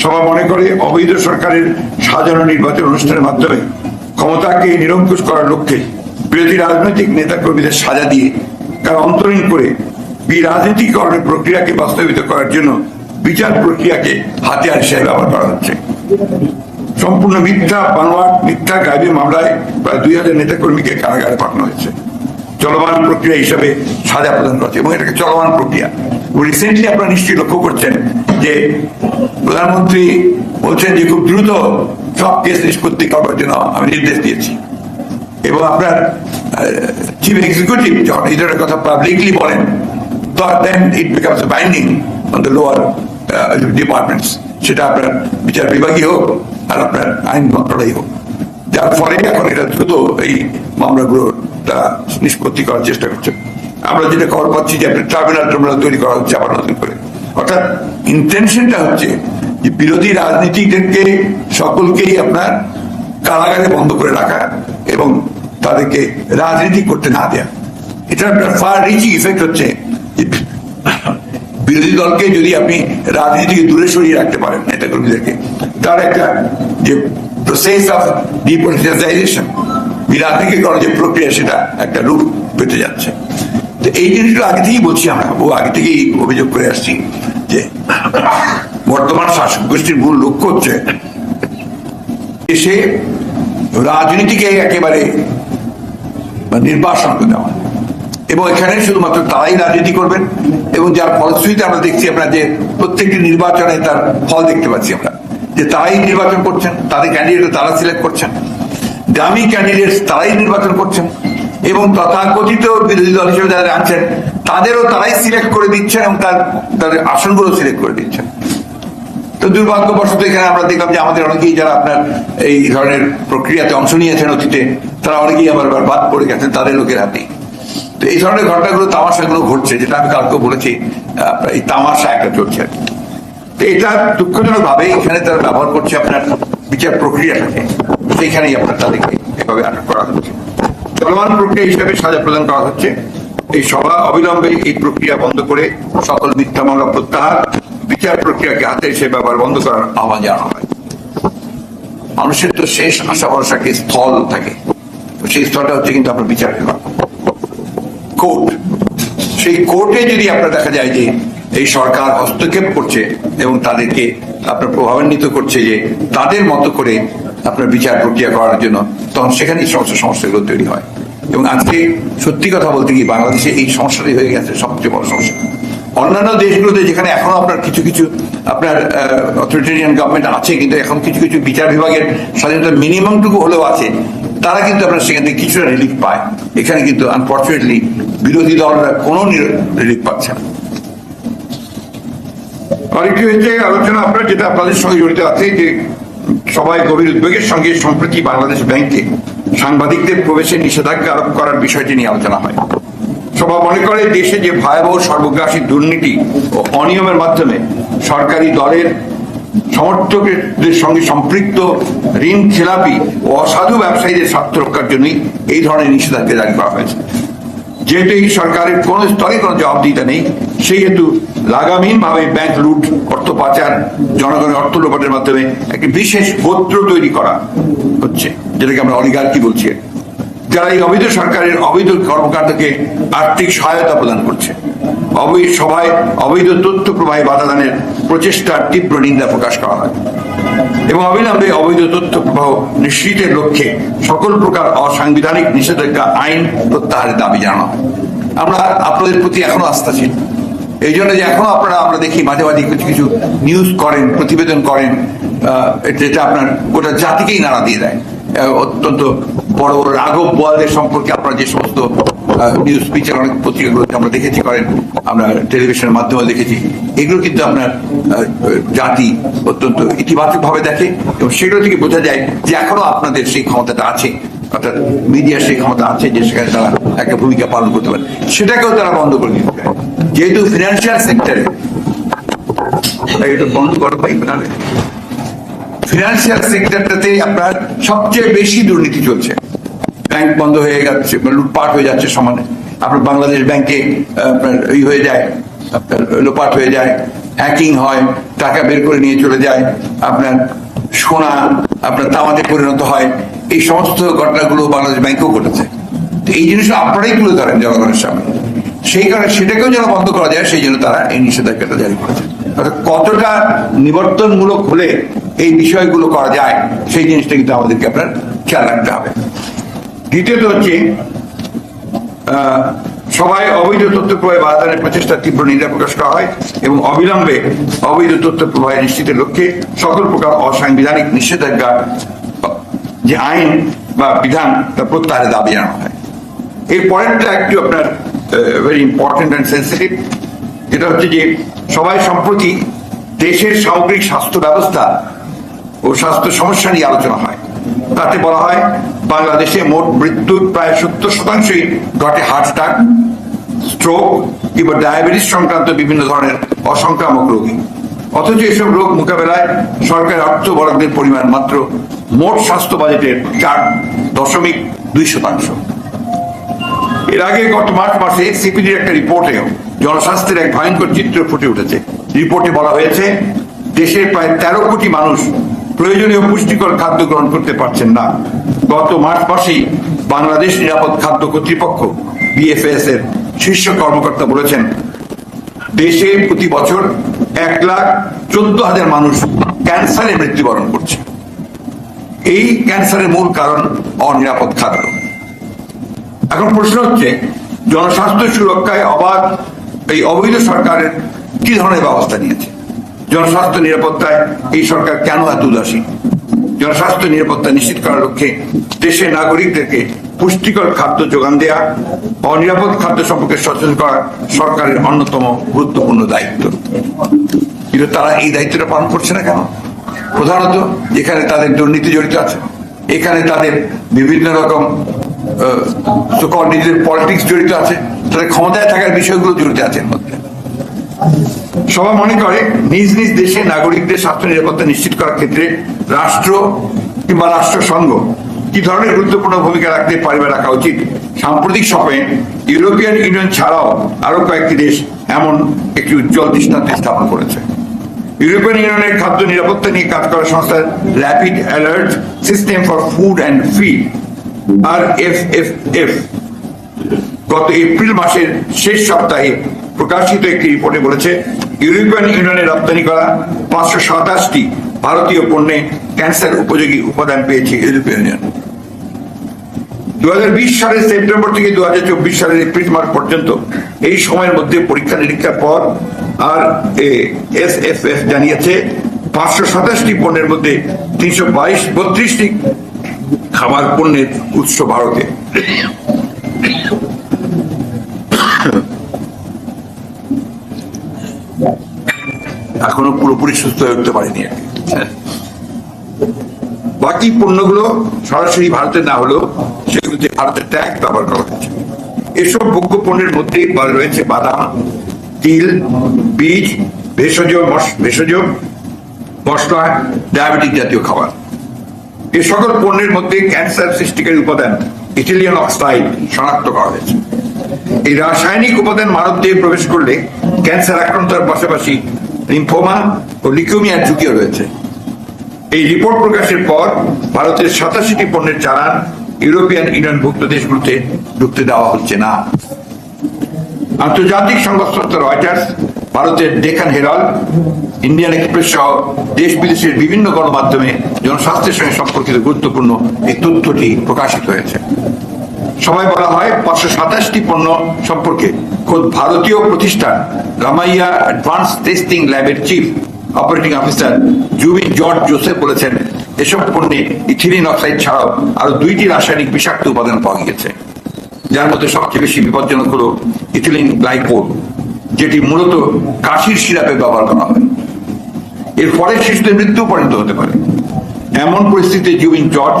সভা মনে করে অবৈধ সরকারের সাজানো নির্বাচন অনুষ্ঠানের মাধ্যমে ক্ষমতাকে নিরঙ্কুশ করার লক্ষ্যে বিরোধী রাজনৈতিক নেতা কর্মীদের সাজা দিয়ে তার অন্তরীণ করে বিরাজনীতিকরণের প্রক্রিয়াকে বাস্তবিত করার জন্য বিচার প্রক্রিয়াকে হাতিয়ার হিসেবে ব্যবহার করা হচ্ছে। সম্পূর্ণ মিথ্যা, বানোয়াট, মিথ্যা, গাইবি মামলায় প্রায় দুই হাজার নেতা কর্মীকে কারাগারে পাঠানো হয়েছে। চলমান প্রক্রিয়া হিসাবে সাজা প্রদান করা হচ্ছে এবং এটাকে চলমান প্রক্রিয়া। রিসেন্টলি আপনারা নিশ্চয়ই লক্ষ্য করছেন যে প্রধানমন্ত্রী বলছেন যে খুব দ্রুত সব কেস নিষ্পত্তি করার জন্য আমি নির্দেশ দিয়েছি। এবং আপনার চিফ এক্সিকিউটিভ যখন এই ধরনের কথা পাবলিকলি বলেন then it becomes binding on the lower departments সেটা আপনার বিচার বিভাগই হোক আর আপনার আইন মন্ত্রণালয় হোক। যার ফলে এখন এটা দ্রুত এই মামলাগুলো নিষ্পত্তি করার চেষ্টা করছে। আমরা যেটা খবর পাচ্ছি যে আপনার ট্রাইব্যুনাল ট্রাইব্যুনাল তৈরি করা হচ্ছে আবার নতুন করে। অর্থাৎ ইন্টেনশনটা হচ্ছে যে বিরোধী রাজনীতিদেরকে সকলকেই আপনার কারাগারে বন্ধ করে রাখা এবং তাদেরকে রাজনীতি করতে না দেয়া। এটা একটা ফার রিচিং ইফেক্ট হচ্ছে বিরোধী দলকে যদি আপনি রাজনীতি থেকে দূরে সরিয়ে রাখতে পারেন নেতা কর্মীদেরকে তার একটা যে প্রসেস অফ ডিপলিটিসাইজেশন রাজনীতিকরণ যে প্রক্রিয়া, সেটা একটা রূপ পেতে যাচ্ছে। এই জিনিসগুলো আগে থেকেই বলছি আমরা। ও আগে থেকেই অভিযোগ করে আসছি যে বর্তমান শাসক গোষ্ঠীর মূল লক্ষ্য হচ্ছে এসে রাজনীতিকে একেবারে নির্বাসন দেওয়া। এবং এখানে শুধুমাত্র তারাই রাজনীতি করবেন এবং যার ফলশ্রুতিতে আমরা দেখছি আমরা যে প্রত্যেকটি নির্বাচনে তার ফল দেখতে পাচ্ছি আমরা। যে তারাই নির্বাচন করছেন, তাদের ক্যান্ডিডেট তারা সিলেক্ট করছেন। দামি ক্যান্ডিডেট তারাই নির্বাচন করছেন। এবং তথাকথিত বিরোধী দল হিসেবে যারা আনছেন, তাদেরও তারাই সিলেক্ট করে দিচ্ছেন এবং তার, তাদের আসনগুলো সিলেক্ট করে দিচ্ছেন। তো দুর্ভাগ্যবশত এখানে আমরা দেখলাম যে আমাদের অনেকেই যারা আপনার এই ধরনের প্রক্রিয়াতে অংশ নিয়েছেন অতীতে, তারা অনেকেই আবার বাদ পড়ে গেছেন, তাদের লোকের হাতেই। তো এই ধরনের ঘটনাগুলো, তামাশাগুলো ঘটছে, যেটা আমি কালকে বলেছি এই তামাশা একটা চলছে। তো এটা দুঃখজনক ভাবে এখানে তারা ব্যবহার করছে আপনার বিচার প্রক্রিয়াটাকে, সেইখানেই আপনার তাদেরকে এভাবে আটক করা হচ্ছে। চলমান প্রক্রিয়া হিসাবে সাজা প্রদান করা হচ্ছে। এই সভা অবিলম্বে এই প্রক্রিয়া বন্ধ করে সকল মিথ্যা মামলা প্রত্যাহার, বিচার প্রক্রিয়াকে হাতে সে ব্যবহার বন্ধ করার আহ্বান জানানো হয়। মানুষের তো শেষ আশা ভরসাকে স্থল থাকে? সেই স্থলটা হচ্ছে কিন্তু আপনার বিচার বিভাগ। কোর্ট। সেই কোর্টে যদি আপনার দেখা যায় যে এই সরকার হস্তক্ষেপ করছে এবং তাদেরকে আপনার প্রভাবান্বিত করছে যে তাদের মতো করে আপনার বিচার প্রক্রিয়া করার জন্য, তখন সেখানেই সমস্ত সমস্যাগুলো তৈরি হয়। এবং আজকে সত্যি কথা বলতে কি বাংলাদেশে এই সমস্যাটাই হয়ে গেছে, সবচেয়ে বড় সমস্যা। অন্যান্য দেশগুলোতে যেখানে এখনও আপনার কিছু কিছু, আপনার অথরিটেরিয়ান গভর্নমেন্ট আছে, কিন্তু এখন কিছু কিছু বিচার বিভাগের স্বাধীনতা মিনিমামটুকু হলেও আছে, তারা কিন্তু আপনার সেখান থেকে কিছুটা রিলিফ পায়। এখানে কিন্তু আনফর্চুনেটলি বিরোধী দলরা কোনো রিলিফ পাচ্ছে না। আরেকটি হয়েছে আলোচনা আপনার, যেটা আপনাদের সঙ্গে জড়িত আছে, যে সবাই গভীর উদ্বেগের সঙ্গে সম্প্রতি বাংলাদেশ ব্যাংকে সাংবাদিকদের প্রবেশে নিষেধাজ্ঞা আরোপ করার বিষয়টি নিয়ে আলোচনা হয়। সভা মনে করে দেশে যে ভয়াবহ সর্বগ্রাসী দুর্নীতি ও অনিয়মের মাধ্যমে সরকারি দলের সমর্থকদের সঙ্গে সম্পৃক্ত ঋণ খেলাপি ও অসাধু ব্যবসায়ীদের স্বার্থ রক্ষার জন্যই এই ধরনের নিষেধাজ্ঞা জারি করা হয়েছে। যেহেতু এই সরকারের কোন স্তরে কোনো জবাবদিহিতা নেই, সেই হেতু লাগামহীন ভাবে ব্যাংক লুট, অর্থ পাচার, জনগণের অর্থ লোপাটের মাধ্যমে একটি বিশেষ গোত্র তৈরি করা হচ্ছে, যেটাকে আমরা অলিগার্কি বলছি। যারা এই অবৈধ সরকারের অবৈধ কর্মকাণ্ডকে আর্থিক সহায়তা প্রদান করছে, অবৈধ সভায় অবৈধ তথ্য প্রবাহে বাধা দানের প্রচেষ্টার তীব্র নিন্দা প্রকাশ করা হয়। এবং অবিলম্বে অবৈধ তথ্য প্রবাহ নিশ্চিতের লক্ষ্যে সকল প্রকার অসাংবিধানিক নিষেধাজ্ঞা আইন প্রত্যাহারের দাবি জানানো। আমরা আপনাদের প্রতি এখনও আস্থাশীল। এই জন্য যে এখনও আপনারা, আমরা দেখি মাঝে মাঝে কিছু কিছু নিউজ করেন, প্রতিবেদন করেন যেটা আপনার গোটা জাতিকেই নাড়া দিয়ে দেয়। অত্যন্ত বড় বড় রাঘব বোয়ালদের সম্পর্কে আপনারা যে সমস্ত নিউজ পিকচার অনেক পত্রিকাগুলোতে আমরা দেখেছি, করেন, আমরা টেলিভিশনের মাধ্যমে দেখেছি, এগুলো কিন্তু আপনার জাতি অত্যন্ত ইতিবাচক ভাবে দেখে এবং সেগুলো থেকে বোঝা যায় যে এখনও আপনাদের সেই ক্ষমতাটা আছে, অর্থাৎ মিডিয়ার সেই ক্ষমতা আছে যে সেখানে তারা একটা ভূমিকা পালন করতে পারে। সেটাকেও তারা বন্ধ করে দিতে পারে যেহেতু ফিনান্সিয়াল সেক্টরে একটু বন্ধ করো ভাই নাহলে ফিনান্সিয়াল সেক্টরটাতে আপনার সবচেয়ে বেশি দুর্নীতি চলছে। ব্যাংক বন্ধ হয়ে যাচ্ছে লুটপাট হয়ে যাচ্ছে সমানে। আপনার বাংলাদেশ ব্যাংকে ই হয়ে যায়, আপনার লোপাট হয়ে যায় হ্যাকিং হয়, টাকা বের করে নিয়ে চলে যায়, আপনার সোনা, আপনার তামাতে পরিণত হয়, এই সমস্ত ঘটনাগুলো বাংলাদেশ ব্যাংকেও ঘটেছে। তো এই জিনিসটা আপনারাই তুলে ধরেন জনগণের সামনে। সেই কারণে সেটাকেও যেন বন্ধ করা যায়, সেই জন্য তারা এই নিষেধাজ্ঞাটা জারি করেছে। কতটা নিবর্তনমূলক হলে এই বিষয়গুলো করা যায়, সেই জিনিসটা কিন্তু আমাদেরকে আপনার খেয়াল রাখতে হবে। দ্বিতীয়ত হচ্ছে সবাই অবৈধ তথ্য প্রবাহে বাধা দানের প্রচেষ্টা তীব্র নিন্দা প্রকাশ করা হয় এবং অবিলম্বে অবৈধ তথ্য প্রবাহ নিশ্চিতের লক্ষ্যে সকল প্রকার অসাংবিধানিক নিষেধাজ্ঞা, যে আইন বা বিধান তা প্রত্যাহারের দাবি জানানো হয়। এই পয়েন্টটা একটু আপনার ভেরি ইম্পর্টেন্ট অ্যান্ড সেন্সিটিভ যেটা হচ্ছে যে সবাই সম্প্রতি দেশের সামগ্রিক স্বাস্থ্য ব্যবস্থা ও স্বাস্থ্য সমস্যা নিয়ে আলোচনা হয়। তাতে বলা হয় বাংলাদেশে মোট মৃত্যুর প্রায় সত্তর শতাংশই ঘটে হার্ট অ্যাটাক স্ট্রোক কিংবা ডায়াবেটিস সংক্রান্ত বিভিন্ন ধরনের অসংক্রামক রোগী। অথচ এসব রোগ মোকাবেলায় সরকারের অর্থ বরাদ্দের পরিমাণ মাত্র মোট স্বাস্থ্য বাজেটের চার দশমিক দুই শতাংশ। এর আগে গত মার্চ মাসে সিপিডির একটা রিপোর্টে জনস্বাস্থ্যের এক ভয়ঙ্কর চিত্র ফুটে উঠেছে। রিপোর্টে বলা হয়েছে, দেশের প্রায় তেরো কোটি মানুষ প্রয়োজনীয় পুষ্টিকর খাদ্য গ্রহণ করতে পারছেন না। গত মার্চ মাসেই বাংলাদেশ নিরাপদ খাদ্য কর্তৃপক্ষ, বিএফএস এর শীর্ষ কর্মকর্তা বলেছেন, দেশে প্রতি বছর এক লাখ চোদ্দ হাজার মানুষ ক্যান্সারে মৃত্যুবরণ করছে। এই ক্যান্সারের মূল কারণ অনিরাপদ খাদ্য। এখন প্রশ্ন হচ্ছে, জনস্বাস্থ্য সুরক্ষায় অবাধ এই অবৈধ সরকারের কি ধরনের ব্যবস্থা নিয়েছে? জনস্বাস্থ্য নিরাপত্তায় এই সরকার কেন এত উদাসীন জনস্বাস্থ্য নিরাপত্তা নিশ্চিত করার লক্ষ্যে দেশের নাগরিকদেরকে পুষ্টিকর খাদ্য যোগান দেয়া, অনিরাপদ খাদ্য সম্পর্কে সচেতন করা সরকারের অন্যতম গুরুত্বপূর্ণ দায়িত্ব। কিন্তু তারা এই দায়িত্বটা পালন করছে না কেন? প্রধানত যেখানে তাদের দুর্নীতি জড়িত আছে, এখানে তাদের বিভিন্ন রকম নিজেদের পলিটিক্স জড়িত আছে, তাদের ক্ষমতায় থাকার বিষয়গুলো জড়িত আছে এর মধ্যে। সবাই মনে করে নিজ নিজ দেশে নাগরিকদের স্বাস্থ্য নিরাপত্তা নিশ্চিত করার ক্ষেত্রে রাষ্ট্র কিংবা রাষ্ট্রসংঘ কি ধরনের গুরুত্বপূর্ণ ভূমিকা রাখতে পারবে রাখা উচিত? সাম্প্রতিক সময়ে ইউরোপিয়ান ইউনিয়ন ছাড়াও আরও কয়েকটি দেশ এমন একটি উজ্জ্বল দৃষ্টান্ত স্থাপন করেছে। ইউরোপিয়ান ইউনিয়নের খাদ্য নিরাপত্তা নিয়ে কাজ করা সংস্থা rapid alert system for food and feed R F F F গত এপ্রিল মাসের শেষ সপ্তাহে প্রকাশিত একটি রিপোর্টে বলেছে, ইউরোপিয়ান ইউনিয়নে রপ্তানি করা পাঁচশো সাতাশটি ভারতীয় পণ্যে ক্যান্সার উপযোগী উপাদান পেয়েছে ইউরোপিয়ান ইউনিয়ন। দু সালের সেপ্টেম্বর থেকে দু সালের এপ্রিল মাস পর্যন্ত এই সময়ের মধ্যে পরীক্ষা নিরীক্ষার পর আর এস এফ এফ জানিয়েছে, পাঁচশো সাতাশটি পণ্যের মধ্যে তিনশো বাইশ, বত্রিশটি খাবার পণ্যের উৎস ভারতে। এখনও পুরোপুরি সুস্থ হয়ে উঠতে পারেনি। আর। বাকি পণ্যগুলো সরাসরি ভারতে না হলেও সেগুলোতে ভারতের ট্যাগ ব্যবহার করা হচ্ছে। এসব ভোগ্য পণ্যের মধ্যে রয়েছে বাদাম, তিল, বীজ, ভেষজ ভেষজ, মশলা, ডায়াবেটিক জাতীয় খাবার। এ সকল পণ্যের মধ্যে ক্যান্সার সৃষ্টিকারী উপাদান ইটালিয়ান অক্সাইড শনাক্ত করা হয়েছে। এই রাসায়নিক উপাদান মানব দেহে প্রবেশ করলে ক্যান্সার আক্রান্তার পাশাপাশি লিম্ফোমা ও লিকিউমিয়ার ঝুঁকিও রয়েছে। এই রিপোর্ট প্রকাশের পর ভারতের সাতাশিটি পণ্যের চালান ইউরোপিয়ান ইউনিয়নভুক্ত দেশগুলোতে ঢুকতে দেওয়া হচ্ছে না। আন্তর্জাতিক সংবাদপত্র রয়টার্স, ভারতের ডেকান হেরাল্ড, ইন্ডিয়ান এক্সপ্রেস সহ দেশ বিদেশের বিভিন্ন গণমাধ্যমে জনস্বাস্থ্যের সঙ্গে সম্পর্কিত গুরুত্বপূর্ণ এই তথ্যটি প্রকাশিত হয়েছে। সবাই বলা হয় পাঁচশো সাতাশটি পণ্য সম্পর্কে। খোদ ভারতীয় প্রতিষ্ঠান রামাইয়া অ্যাডভান্স টেস্টিং ল্যাবের chief operating officer Jubin George Joseph বলেছেন, এসব পণ্যে ইথিলিন অক্সাইড ছাড়াও আরও দুইটি রাসায়নিক বিষাক্ত উপাদান পাওয়া গেছে, যার মধ্যে সবচেয়ে বেশি বিপজ্জনক হল ইথিলিন গ্লাইকোল, যেটি মূলত কাশির সিরাপে ব্যবহার করা হয়। এর ফলে শিশুদের মৃত্যু পর্যন্ত হতে পারে। এমন পরিস্থিতিতে জুবিন জর্জ,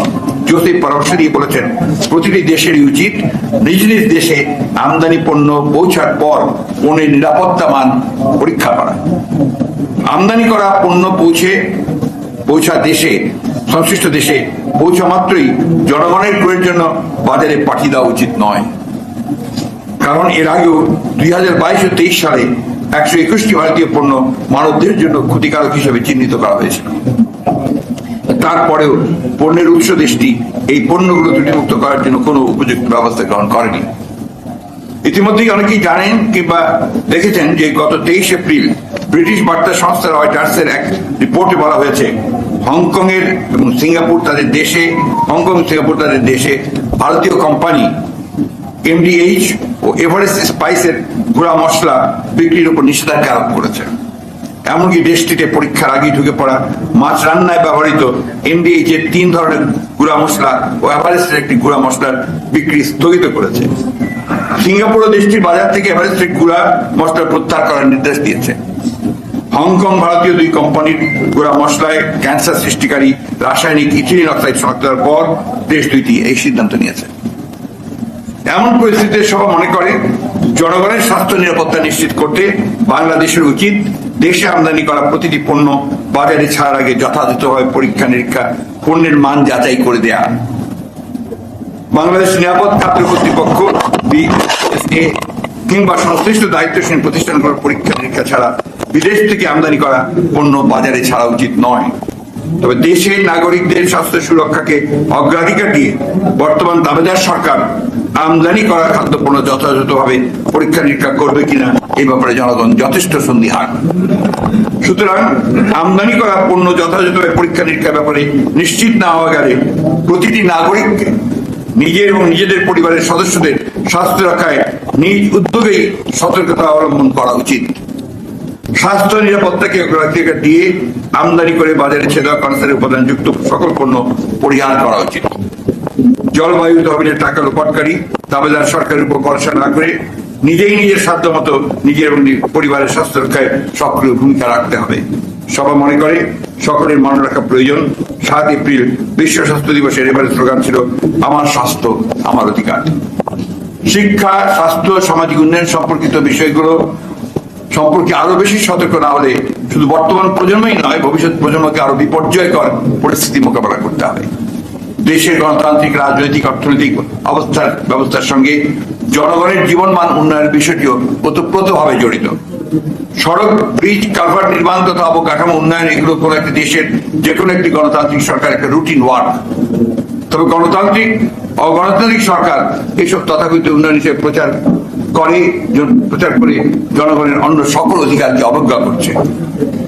জোসেফ পরামর্শ দিয়ে বলেছেন, প্রতিটি দেশেরই উচিত, নিজ নিজ দেশে আমদানি পণ্য পৌঁছার পর পণ্যের নিরাপত্তা মান পরীক্ষা করা। আমদানি করা পণ্য পৌঁছে, পৌঁছা দেশে, সংশ্লিষ্ট দেশে পৌঁছা মাত্রই জনগণের ক্রয়ের জন্য বাজারে পাঠিয়ে দেওয়া উচিত নয়। কারণ এর আগেও দুই হাজার বাইশ ও তেইশ সালে একশো একুশটি ভারতীয় পণ্য মানবদের জন্য ক্ষতিকারক হিসেবে চিহ্নিত করা হয়েছিল। তারপরেও পণ্যের উৎস দেশটি এই পণ্যগুলো ত্রুটিমুক্ত করার জন্য কোনো উপযুক্ত ব্যবস্থা গ্রহণ করেনি। ইতিমধ্যেই অনেকেই জানেন কিংবা দেখেছেন যে গত তেইশ এপ্রিল ব্রিটিশ বার্তা সংস্থা রয়টার্সের এক রিপোর্টে বলা হয়েছে হংকং এর এবং সিঙ্গাপুর তাদের দেশে, হংকং সিঙ্গাপুর তাদের দেশে ভারতীয় কোম্পানি এমডিএইচ ও এভারেস্ট স্পাইসের গুঁড়া মশলা বিক্রির উপর নিষেধাজ্ঞা আরোপ করেছে। এমনকি দেশটিতে পরীক্ষার আগে ঢুকে পড়া মাছ রান্নায় ব্যবহৃত এমডিএইচ এর তিন ধরনের গুঁড়া মশলা ও এভারেস্টের একটি গুঁড়া মশলার বিক্রি স্থগিত করেছে। সিঙ্গাপুর দেশটির বাজার থেকে এভারেস্টের গুঁড়া মশলা প্রত্যাহার করার নির্দেশ দিয়েছে। হংকং ভারতীয় দুই কোম্পানির গুঁড়া মশলায় ক্যান্সার সৃষ্টিকারী রাসায়নিক ইথিলিন অক্সাইড শনাক্ত করার পর দেশ দুইটি এই সিদ্ধান্ত নিয়েছে। এমন পরিস্থিতিতে সবাই মনে করে, জনগণের স্বাস্থ্য নিরাপত্তা নিশ্চিত করতে বাংলাদেশের উচিত দেশে আমদানি করা প্রতিটি পণ্য বাজারে ছাড়ার আগে যথাযথভাবে পরীক্ষা নিরীক্ষা, পণ্যের মান যাচাই করে দেয়া। বাংলাদেশ নিরাপদ খাদ্য কর্তৃপক্ষ কিংবা সংশ্লিষ্ট দায়িত্বশীল প্রতিষ্ঠানগুলোর পরীক্ষা নিরীক্ষা ছাড়া বিদেশ থেকে আমদানি করা পণ্য বাজারে ছাড়া উচিত নয়। তবে দেশের নাগরিকদের স্বাস্থ্য সুরক্ষাকে অগ্রাধিকার দিয়ে বর্তমান দাবেদার সরকার আমদানি করা খাদ্যপণ্য যথাযথভাবে পরীক্ষা নিরীক্ষা করবে কিনা এই ব্যাপারে জনগণ যথেষ্ট সন্দিহান। সুতরাং আমদানি করা পণ্য যথাযথভাবে পরীক্ষা নিরীক্ষার ব্যাপারে নিশ্চিত না হওয়া গেলে প্রতিটি নাগরিককে নিজের এবং নিজেদের পরিবারের সদস্যদের স্বাস্থ্য রক্ষায় নিজ উদ্যোগেই সতর্কতা অবলম্বন করা উচিত। স্বাস্থ্য নিরাপত্তাকে অগ্রাধিকার দিয়ে আমদানি করে বাজারে ছেদা ক্যান্সারের উপাদান যুক্ত সকল পণ্য পরিহার করা উচিত। জলবায়ু তহবিলের টাকা লোপাটকারী, দাবেদার সরকারের উপর ভরসা না করে নিজেই নিজের সাধ্য মতো নিজের এবং পরিবারের স্বাস্থ্য রক্ষায় সক্রিয় ভূমিকা রাখতে হবে। সবাই মনে করে, সকলের মনে রাখা প্রয়োজন। সাত এপ্রিল বিশ্ব স্বাস্থ্য দিবসের এবারে স্লোগান ছিল, আমার স্বাস্থ্য, আমার অধিকার। শিক্ষা, স্বাস্থ্য, সামাজিক উন্নয়ন সম্পর্কিত বিষয়গুলো সম্পর্কে আরও বেশি সতর্ক না হলে শুধু বর্তমান প্রজন্মই নয়, ভবিষ্যৎ প্রজন্মকে আরও বিপর্যয়কর পরিস্থিতি মোকাবেলা করতে হবে। দেশের গণতান্ত্রিক, রাজনৈতিক, অর্থনৈতিক অবস্থার ব্যবস্থার সঙ্গে জনগণের জীবনমান উন্নয়নের বিষয়টিও ওতপ্রোতভাবে জড়িত। সড়ক, ব্রিজ কালভার্ট নির্মাণ তথা অবকাঠামো উন্নয়ন এগুলো কোনো একটি দেশের যে কোনো একটি গণতান্ত্রিক সরকার একটা রুটিন ওয়ার্ক তবে গণতান্ত্রিক, অগণতান্ত্রিক সরকার এইসব তথাকথিত উন্নয়ন হিসেবে প্রচার করে প্রচার করে জনগণের অন্য সকল অধিকারকে অবজ্ঞা করছে।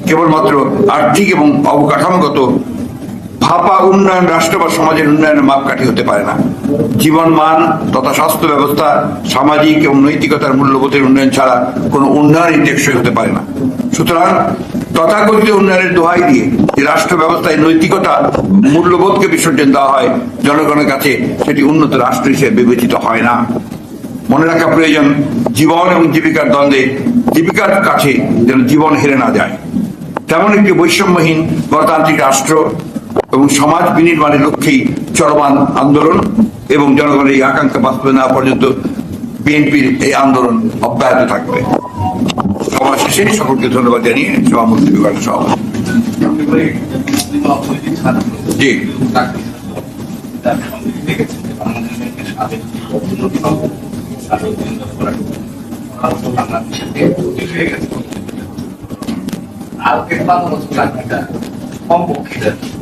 কেবলমাত্র আর্থিক এবং অবকাঠামোগত ভাপা উন্নয়ন, রাষ্ট্র বা সমাজের উন্নয়নের মাপকাঠি হতে পারে না। জীবন মান তথা স্বাস্থ্য ব্যবস্থা, সামাজিক এবং নৈতিকতার মূল্যবোধের উন্নয়ন ছাড়া কোনো উন্নয়নই টেকসই হতে পারে না। সুতরাং তথাকথিত উন্নয়নের দোহাই দিয়ে যে রাষ্ট্র ব্যবস্থায় নৈতিকতা মূল্যবোধকে বিসর্জন দেওয়া হয়, জনগণের কাছে সেটি উন্নত রাষ্ট্র হিসেবে বিবেচিত হয় না। মনে রাখা প্রয়োজন, জীবন এবং জীবিকার দ্বন্দ্বে জীবিকার কাছে যেন জীবন হেরে না যায়। তেমন একটি বৈষম্যহীন গণতান্ত্রিক রাষ্ট্র এবং সমাজ বিনির্মাণের লক্ষ্যেই চলমান আন্দোলন এবং জনগণের এই আকাঙ্ক্ষা বাস্তবায়ন না পর্যন্ত বিএনপির এই আন্দোলন অব্যাহত থাকবে। সভা শেষে সকলকে ধন্যবাদ জানিয়ে সভাপতি বিভাগের সভাপতি। জি। দিনে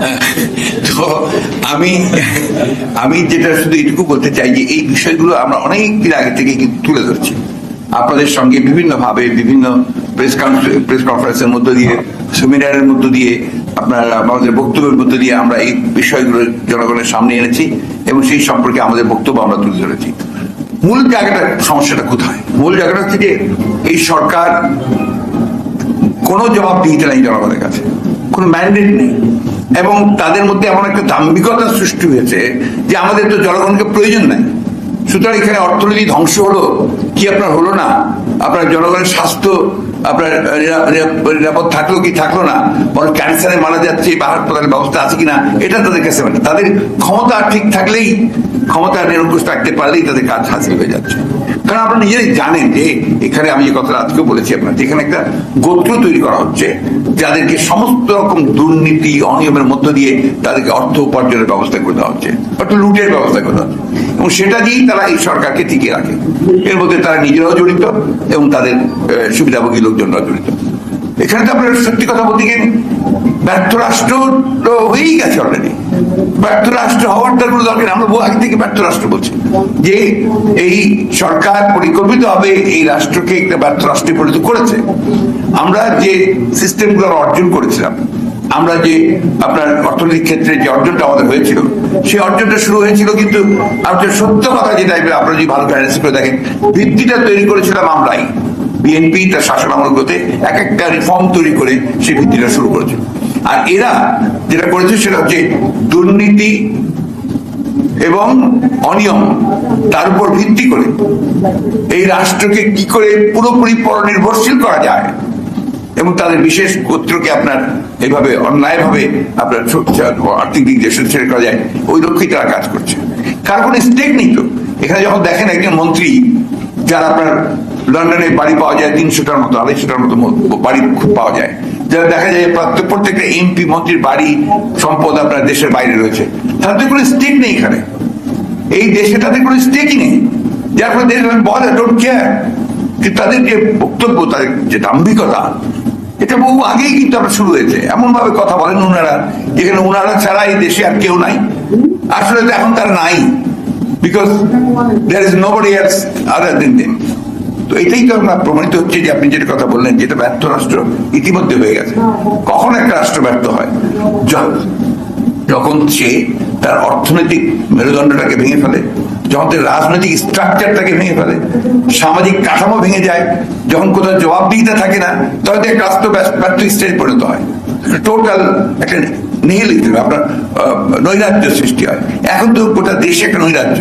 তো আমি আমি যেটা শুধু এটুকু বলতে চাই যে এই বিষয়গুলো আমরা অনেক দিন আগে থেকে তুলে ধরছি। আপনাদের সঙ্গে বিভিন্ন ভাবে বিভিন্ন প্রেস প্রেস কনফারেন্সের মধ্য দিয়ে সেমিনারের মধ্য দিয়ে, আপনার, আমাদের বক্তব্যের মধ্য দিয়ে আমরা এই বিষয়গুলো জনগণের সামনে এনেছি এবং সেই সম্পর্কে আমাদের বক্তব্য আমরা তুলে ধরেছি। মূল জায়গাটা, সমস্যাটা কোথায়? মূল জায়গাটা হচ্ছে যে এই সরকার কোনো জবাবদিহিতা নেই জনগণের কাছে। কোনো ম্যান্ডেট নেই। এবং তাদের মধ্যে এমন একটা দাম্ভিকতা সৃষ্টি হয়েছে যে আমাদের তো জনগণকে প্রয়োজন নাই। সুতরাং এখানে অর্থনীতি ধ্বংস হলো, কি আপনার হলো না? আপনার জনগণের স্বাস্থ্য, আপনার নিরা- নিরা- নিরাপদ থাকল কি থাকল না? বরং ক্যান্সারে মারা যাচ্ছে বা হাসপাতালের ব্যবস্থা আছে কিনা? এটা তাদের কাছে মানে তাদের ক্ষমতা ঠিক থাকলেই ক্ষমতা নিরঙ্কুশ রাখতে পারলেই তাদের কাজ হাসিল হয়ে যাচ্ছে। কারণ আপনারা নিজেরাই জানেন যে এখানে আমি যে কথাটা আজকে বলেছি আপনার এখানে একটা গোত্র তৈরি করা হচ্ছে, যাদেরকে সমস্ত রকম দুর্নীতি, অনিয়মের মধ্য দিয়ে তাদেরকে অর্থ উপার্জনের ব্যবস্থা করে দেওয়া হচ্ছে, অর্থ লুটের ব্যবস্থা করে দেওয়া এবং সেটা দিয়েই তারা এই সরকারকে টিকিয়ে রাখে। এর মধ্যে তারা নিজেরাও জড়িত এবং তাদের সুবিধাভোগী লোকজনরাও জড়িত। এখানে তো আপনার সত্যি কথা বলতে গিয়ে ব্যর্থ রাষ্ট্র তো হয়েই গেছে ব্যর্থ রাষ্ট্র হওয়ার তার কোনো দরকার আমরা বহু আগে থেকে ব্যর্থ রাষ্ট্র বলছি। যে এই সরকার এই রাষ্ট্রকে একটা ব্যর্থ রাষ্ট্রে পরিণত করেছে। আমরা যে সিস্টেমগুলো অর্জন করেছিলাম, আমরা যে আপনার অর্থনৈতিক ক্ষেত্রে যে অর্জনটা আমাদের হয়েছিল, সেই অর্জনটা শুরু হয়েছিল কিন্তু সত্য কথা যদি ভালো করে দেখেন, ভিত্তিটা তৈরি করেছিলাম আমরাই। বিএনপি তার শাসন আমলগুলোতে এক একটা রিফর্ম তৈরি করে সেই ভিত্তিটা শুরু করেছে। আর এরা যেটা করেছে সেটা হচ্ছে দুর্নীতি এবং অনিয়ম, তার উপর ভিত্তি করে এই রাষ্ট্রকে কি করে পুরোপুরি পরনির্ভরশীল করা যায় এবং তাদের বিশেষ গোত্রকে আপনার এইভাবে অন্যায়ভাবে আপনার আর্থিক দিক দিয়ে ছেড়ে করা যায়, ওই লক্ষ্যেই তারা কাজ করছে। কার কোনো স্টেক নেই তো? এখানে যখন দেখেন একজন মন্ত্রী যারা আপনার লন্ডনে বাড়ি পাওয়া যায় তিনশোটার মতো, আড়াইশোটার মতো বাড়ি খুব পাওয়া যায় দেখা যায় প্রত্যেকটা এমপি মন্ত্রীর বাড়ি, সম্পদ আপনার দেশের বাইরে রয়েছে, তাদের কোনো স্টেক নেই এখানে। এই দেশে তাদের কোনো স্টেকই নেই। যার ফলে দেশ বলে ডোন্ট কেয়ার কিন্তু তাদের যে বক্তব্য, তাদের যে দাম্ভিকতা, এটা বহু আগেই কিন্তু আমরা শুরু হয়েছে। এমন ভাবে কথা বলেন ওনারা যেখানে ওনারা ছাড়া এই দেশে আর কেউ নাই। আসলে এখন তারা নাই। Because there is nobody other than them তো এটাই তো আমরা প্রমাণিত হচ্ছে যে আপনি যেটা কথা বললেন যেটা ব্যর্থ রাষ্ট্র ইতিমধ্যে হয়ে গেছে। কখন একটা রাষ্ট্র ব্যর্থ হয়? যখন সে তার অর্থনৈতিক মেরুদণ্ডটাকে ভেঙে ফেলে, যখন তার রাজনৈতিক স্ট্রাকচারটাকে ভেঙে ফেলে, সামাজিক কাঠামো ভেঙে যায়, যখন কোথাও জবাবদিহিতা থাকে না, তখন একটা রাষ্ট্র ব্যর্থ স্টেজ পরিণত হয়। টোটাল একটা নিহিলিজম আপনার নৈরাজ্য সৃষ্টি হয়। এখন তো গোটা দেশে একটা নৈরাজ্য।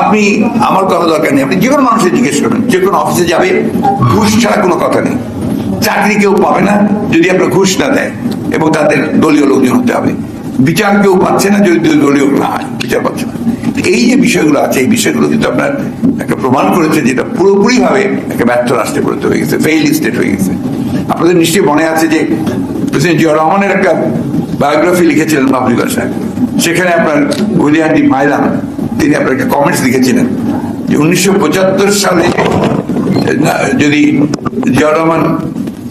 আপনি, আমার কথা দরকার নেই। আপনি যে কোনো মানুষের জিজ্ঞেস করবেন যে কোনো অফিসে যাবে, ঘুষ ছাড়া কোনো কথা নেই। চাকরি কেউ পাবে না যদি আপনার ঘুষ না দেয় এবং তাদের দলীয় লোকজন হতে হবে। বিচার কেউ পাচ্ছে না যদি দলীয় না হয়, বিচার পাচ্ছে না। এই যে বিষয়গুলো আছে, এই বিষয়গুলো কিন্তু আপনার একটা প্রমাণ করেছে যেটা পুরোপুরি ভাবে একটা ব্যর্থ রাষ্ট্রে পরিণত হয়ে গেছে ফেইল স্টেট হয়ে গেছে। আপনাদের নিশ্চয়ই মনে আছে যে প্রেসিডেন্ট জিয়া রহমানের একটা বায়োগ্রাফি লিখেছিলেন মাহবুবুল্লাহ সাহেব সেখানে আপনার ডি মাইলাম তিনি আপনার একটা কমেন্টস লিখেছিলেন যে উনিশশো পঁচাত্তর সালে যদি জিয়া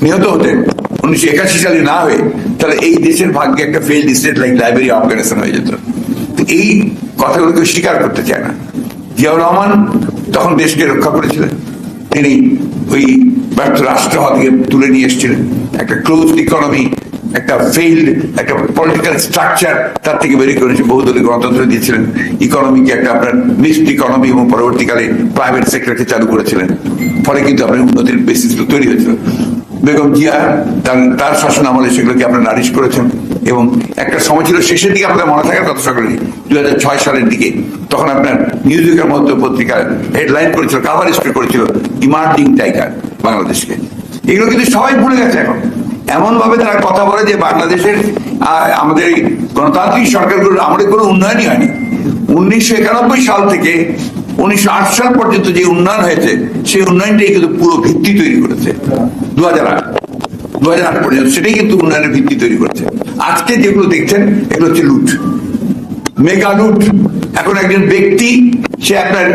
নিহত হতেন, উনিশশো একাশি সালে না হয়ে, তাহলে এই দেশের ভাগ্যে একটা failed state like Libya Afghanistan হয়ে যেত। এই কথাগুলো কেউ স্বীকার করতে চায় না। জিয়াউর রহমান তখন দেশকে রক্ষা করেছিলেন। তিনি ওই ব্যর্থ রাষ্ট্র থেকে তুলে নিয়ে এসেছিলেন। একটা ক্লোজ ইকোনমি একটা ফেইল্ড একটা পলিটিক্যাল স্ট্রাকচার তার থেকে বেরিয়ে করেছে। বহুদলীয় গণতন্ত্র দিয়েছিলেন। ইকোনমিকে একটা আপনার মিক্সড ইকোনমি এবং পরবর্তীকালে প্রাইভেট সেক্টরকে চালু করেছিলেন। ফলে কিন্তু আপনার উন্নতির বেসিস তৈরি হয়েছিল। বেগম জিয়া তার তার শাসন আমলে সেগুলোকে আপনার নারিশ করেছেন এবং একটা সময় ছিল শেষের দিকে আপনাদের মনে থাকার কথা সকলে দুই হাজার ছয় সালের দিকে তখন আপনার নিউজিকের মধ্যে পত্রিকা হেডলাইন করেছিল কাভার স্টোরি করেছিল ইমার্জিং টাইগার বাংলাদেশকে। এগুলো কিন্তু সবাই ভুলে গেছে এখন। এমন ভাবে তারা কথা বলে যে বাংলাদেশের আমাদের গণতান্ত্রিক সরকারগুলোর আমাদের কোনো উন্নয়নই হয়নি। উনিশশো একানব্বই সাল থেকে উনিশশো আট সাল পর্যন্ত যে উন্নয়ন হয়েছে, সেই উন্নয়নটাই কিন্তু পুরো ভিত্তি তৈরি করেছে। দু দু হাজার আট পর্যন্ত সেটাই কিন্তু উন্নয়নের ভিত্তি তৈরি করেছে। আজকে যেগুলো দেখছেন, এগুলো হচ্ছে লুট। মেগা লুট। এখন একজন ব্যক্তি, সে আপনার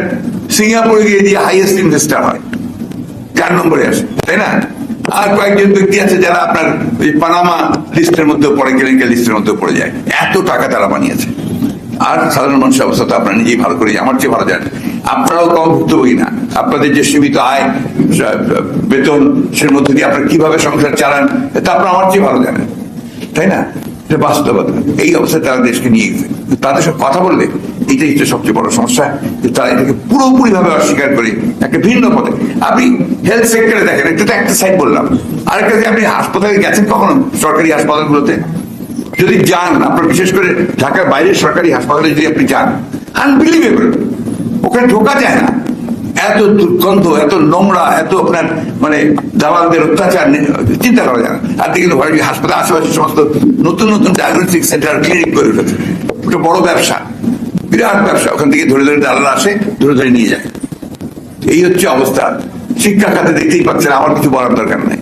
সিঙ্গাপুরে গিয়ে দিয়ে হাইয়েস্ট ইনভেস্টার হয় চার নম্বরে আসে, তাই না? আর কয়েকজন ব্যক্তি আছে যারা আপনার ওই পানামা লিস্টের মধ্যে পড়ে কেলেঙ্কা লিস্টের মধ্যে পড়ে যায়। এত টাকা তারা বানিয়েছে। আর সাধারণ মানুষের অবস্থা তো আপনারা নিজেই ভালো করে আমার চেয়ে ভালো জানেন। আপনারাও কম ভুক্তভোগী না। আপনাদের যে সীমিত আয় বেতন সে মধ্যে দিয়ে আপনার কীভাবে সংসার চালান, তা আপনার আমার চেয়ে ভালো জানেন। তাই না? এটা বাস্তবতা। এই অবস্থায় তারা দেশকে নিয়ে গেছে। তাদের সাথে কথা বললে এটাই হচ্ছে সবচেয়ে বড় সমস্যা, যে তারা এটাকে পুরোপুরি ভাবে অস্বীকার করে একটা ভিন্ন পথে। আপনি হেলথ সেক্টরে দেখেন, একটু তো একটা সাইড বললাম। আরেকটা আপনি হাসপাতালে গেছেন কখনো সরকারি হাসপাতালগুলোতে? যদি যান, আপনার বিশেষ করে ঢাকার বাইরের সরকারি হাসপাতালে যদি আপনি যান আনবিলিভেবল ওখানে ঢোকা যায় না। এত দুর্গন্ধ, এত নোংরা, এত আপনার মানে দালালদের অত্যাচার চিন্তা করা যায় আর দেখলে ঘরে হাসপাতাল, আশেপাশে সমস্ত নতুন নতুন ডায়াগনস্টিক সেন্টার ক্লিনিক করে উঠেছে। ওটা বড় ব্যবসা, বিরাট ব্যবসা। ওখান থেকে ধরে ধরে দালাল আসে, ধরে ধরে নিয়ে যায়। এই হচ্ছে অবস্থা। শিক্ষা খাতে দেখতেই পাচ্ছেন, আমার কিছু বলার দরকার নেই।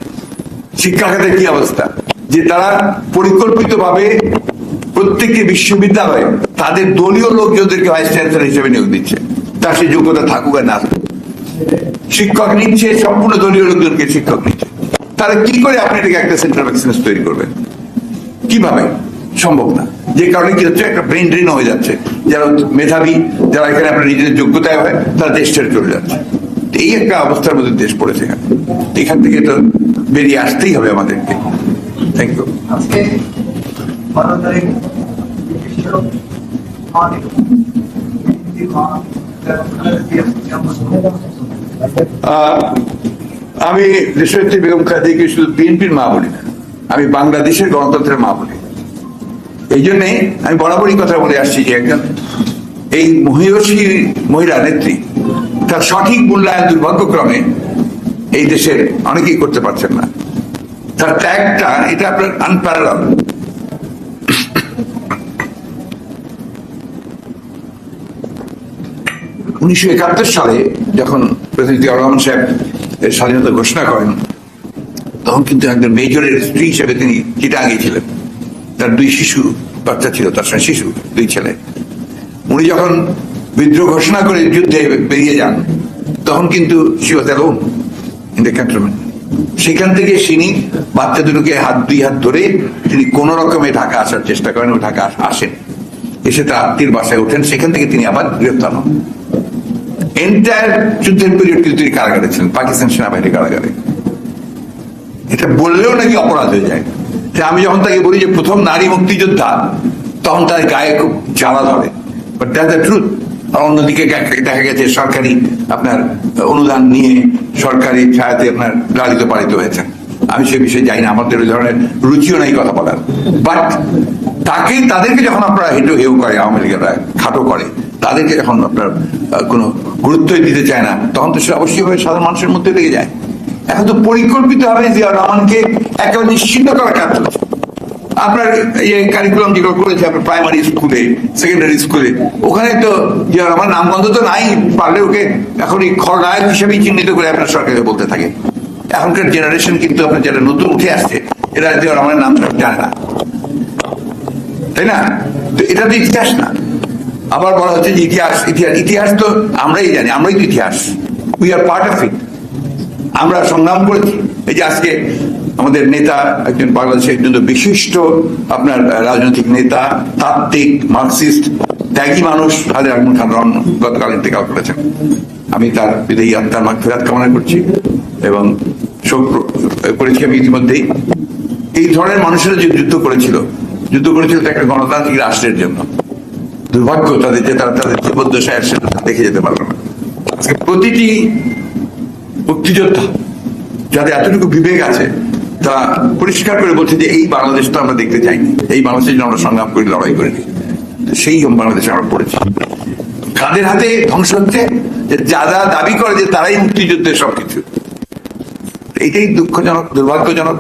শিক্ষা খাতে কি অবস্থা? যে তারা পরিকল্পিত ভাবে প্রত্যেকটি বিশ্ববিদ্যালয়ে তাদের দলীয় লোকজনদেরকে ভাইস চ্যান্সেলর হিসেবে নিয়োগ দিচ্ছে। তার সেই যোগ্যতা থাকুক আর না থাকুক। শিক্ষক নিচ্ছে, সম্পূর্ণ দলীয় লোকজনকে শিক্ষক নিচ্ছে। তারা কি করে আপনি এটাকে একটা সেন্ট্রাল অফ তৈরি করবেন? কীভাবে? সম্ভব না। যে কারণে কি হচ্ছে? একটা ব্রেন ড্রেন হয়ে যাচ্ছে। যারা মেধাবী, যারা এখানে আপনার নিজেদের যোগ্যতায় হয়, তারা দেশ ছেড়ে চলে যাচ্ছে। এই একটা অবস্থার মধ্যে দেশ পড়েছে এখানে। এখান থেকে তো বেরিয়ে আসতেই হবে আমাদেরকে। থ্যাংক ইউ আমি দেশনেত্রী বেগম খাদিকে শুধু বিএনপির মা বলি না, আমি বাংলাদেশের গণতন্ত্রের মা বলি। এই জন্যে আমি বরাবরই কথা বলে আসছি যে একজন এই মহিষী মহিলা নেত্রী, তার সঠিক মূল্যায়ন দুর্ভাগ্যক্রমে এই দেশের অনেকেই করতে পারছেন না। তার ত্যাগটা, এটা আপনার আনপ্যারাল উনিশশো একাত্তর সালে যখন প্রেসিডেন্ট জিয়া রহমান সাহেব স্বাধীনতা ঘোষণা করেন, তখন কিন্তু একজন মেজরের স্ত্রী হিসেবে তিনি চিটাঙ্গে ছিলেন। তার দুই শিশু, বাচ্চা ছিল, তার সঙ্গে শিশু, দুই ছেলে। উনি যখন বিদ্রোহ ঘোষণা করে যুদ্ধে বেরিয়ে যান, তখন কিন্তু সেখান থেকে তিনি বাচ্চা দুটোকে হাত, দুই হাত ধরে তিনি কোন রকমে ঢাকা আসার চেষ্টা করেন ঢাকা আসেন। এসে তার আত্মীয় বাসায় ওঠেন, সেখান থেকে তিনি আবার গ্রেফতার হন। এন্টায়ার যুদ্ধের পিরিয়ড কিন্তু তিনি কারাগারে ছিলেন, পাকিস্তান সেনাবাহিনী কারাগারে। এটা বললেও নাকি অপরাধ হয়ে যায়। আমি যখন তাকে বলি যে প্রথম নারী মুক্তিযোদ্ধা, তখন তার গায়ে খুব জ্বালা ধরে। বাট দ্যাট দ্য ট্রুথ আর অন্যদিকে দেখা- গেছে সরকারি আপনার অনুদান নিয়ে সরকারি ছায়াতে আপনার লালিত পালিত হয়েছে। আমি সে বিষয়ে জানি না, আমাদের ওই ধরনের রুচিও নাই কথা বলার। বাট তাকে তাদেরকে যখন আপনারা হেঁটে হেউ করে, আওয়ামী লীগেরা খাটো করে তাদেরকে যখন আপনার কোনো গুরুত্বই দিতে চায় না, তখন তো সে অবশ্যই ভাবে সাধারণ মানুষের মধ্যে লেগে যায়। এখন তো পরিকল্পিত ভাবে জিয়া রহমানকে একেবারে নিশ্চিন্ত করার কাজ চলছে। আপনার এই কারিকুলাম যেগুলো করেছে, আপনার প্রাইমারি স্কুলে সেকেন্ডারি স্কুলে ওখানে তো জিয়া রহমান নামগন্ধ তো নাই, পারলে ওকে এখন এই খলনায়ক হিসেবেই চিহ্নিত করে আপনার সরকারকে বলতে থাকে। এখনকার জেনারেশন কিন্তু আপনার যারা নতুন উঠে আসছে, এরা জিয়া রহমানের নাম জানে না। তাই না? তো এটা তো ইতিহাস না। আবার বলা হচ্ছে যে ইতিহাস ইতিহাস ইতিহাস তো আমরাই জানি, আমরাই তো ইতিহাস। We are part of it আমরা সংগ্রাম করেছি। এই যে আজকে আমাদের নেতা, একজন বাংলাদেশের একজন বিশিষ্ট আপনার রাজনৈতিক নেতা, তাত্ত্বিক, মার্কসিস্ট, ত্যাগী মানুষ হাজার আকমল খান রন গতকাল ইন্তেকাল করেছেন। আমি তার বিদেয়ী আত্মার মাঠ ফেরাত কামনা করছি এবং শোক করেছি আমি ইতিমধ্যেই। এই ধরনের মানুষেরা যে যুদ্ধ করেছিল যুদ্ধ করেছিল একটা গণতান্ত্রিক রাষ্ট্রের জন্য। দুর্ভাগ্য তাদের যে তারা তাদের জীবদ্দশায় সেটা দেখে যেতে পারল না। প্রতিটি মুক্তিযোদ্ধা যাদের এতটুকু বিবেক আছে, তারা পরিষ্কার করে বলছে যে এই বাংলাদেশ তো আমরা দেখতে চাইনি, এই বাংলাদেশের জন্য আমরা সংগ্রাম করে, লড়াই করিনি সেই বাংলাদেশে আমরা পড়েছি। কাদের হাতে ধ্বংস হচ্ছে? যে যারা দাবি করে যে তারাই মুক্তিযুদ্ধের সবকিছু। এইটাই দুঃখজনক, দুর্ভাগ্যজনক।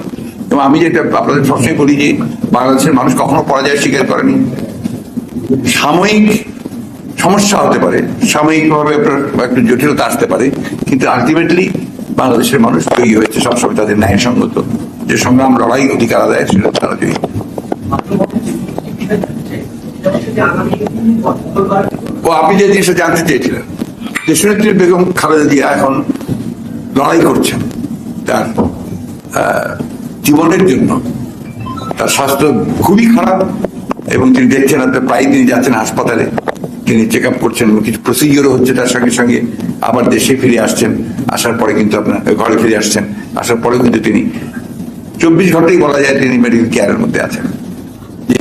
এবং আমি যেটা আপনাদের সবসময় বলি যে বাংলাদেশের মানুষ কখনো পরাজয় স্বীকার করেনি। সাময়িক সমস্যা হতে পারে, সাময়িকভাবে আপনার একটু জটিলতা আসতে পারে, কিন্তু আলটিমেটলি বাংলাদেশের মানুষ তৈরি হয়েছে, সবসময় তাদের ন্যায়সঙ্গত যে সংগ্রাম, লড়াই, অধিকার আদায়, সেটা তারা জয়ী ও, আপনি যে জিনিসটা জানতে চেয়েছিলেন দেশনেত্রী বেগম খালেদা জিয়া এখন লড়াই করছেন তার জীবনের জন্য, তার স্বাস্থ্য খুবই খারাপ এবং তিনি দেখছেন আপনার প্রায় তিনি যাচ্ছেন হাসপাতালে। তিনি চেক আপ করছেন কিছু প্রসিডিওরও হচ্ছে তার সঙ্গে সঙ্গে আবার দেশে ফিরে আসছেন। আসার পরে কিন্তু আপনার, ঘরে ফিরে আসছেন। আসার পরেও কিন্তু তিনি চব্বিশ ঘন্টাই বলা যায় তিনি মেডিকেল কেয়ারের মধ্যে আছেন। যে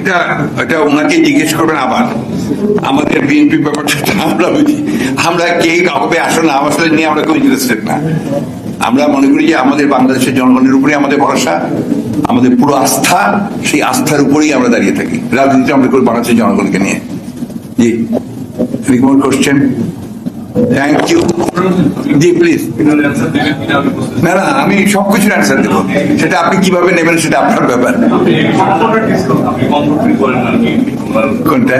এটা এটা ওনাকে জিজ্ঞেস করবেন আবার। আমাদের বিএনপি ব্যাপারটা আমরা বুঝি। আমরা কে কাউকে আসলে না আসলে নিয়ে আমরা কেউ ইন্টারেস্টেড না। আমরা মনে করি যে আমাদের বাংলাদেশের জনগণের উপরে আমাদের ভরসা, আমাদের পুরো আস্থা, সেই আস্থার উপরেই আমরা দাঁড়িয়ে থাকি। রাজনীতি আমরা করি বাংলাদেশের জনগণকে নিয়ে। জি more question thank you G please না না, আমি সবকিছুর অ্যান্সার দেবো। সেটা আপনি কীভাবে নেবেন সেটা আপনার ব্যাপার। কোনটা?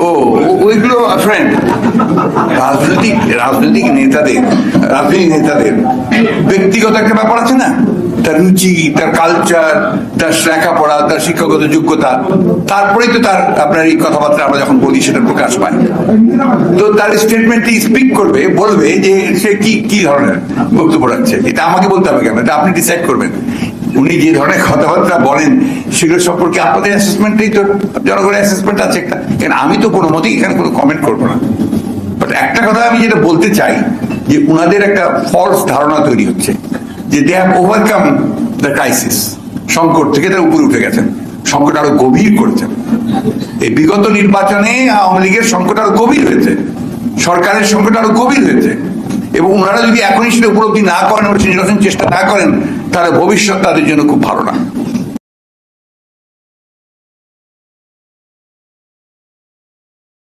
ও- ওইগুলো ফ্রেন্ড রাজনৈতিক রাজনৈতিক নেতাদের রাজনৈতিক নেতাদের ব্যক্তিগত একটা ব্যাপার আছে না? তার রুচি, তার কালচার তার লেখাপড়া, তার শিক্ষাগত যোগ্যতা। তারপরেই তো তার, আপনার এই কথাবার্তা আমরা যখন বলি, সেটা প্রকাশ পায়। তো তার স্টেটমেন্টটি স্পিক করবে, বলবে যে সে কি কি ধরনের বক্তব্য রাখছে। এটা আমাকে বলতে হবে কেন? এটা আপনি ডিসাইড করবেন। উনি যে ধরনের কথাবার্তা বলেন, সেগুলো সম্পর্কে আপনাদের অ্যাসেসমেন্টেই তো, জনগণের অ্যাসেসমেন্ট আছে একটা। কেন, আমি তো কোনো মতেই এখানে কোনো কমেন্ট করব না। বাট একটা কথা আমি যেটা বলতে চাই, যে উনাদের একটা ফলস ধারণা তৈরি হচ্ছে। যে they have overcome the crisis সংকট থেকে তারা উপরে উঠে গেছেন। সংকট আরও গভীর করেছেন। এই বিগত নির্বাচনে আওয়ামী লীগের সংকট আরও গভীর হয়েছে। সরকারের সংকট আরও গভীর হয়েছে। এবং ওনারা যদি এখনই সেটা উপলব্ধি না করেন, চেষ্টা না করেন, তাহলে ভবিষ্যৎ তাদের জন্য খুব ভালো না।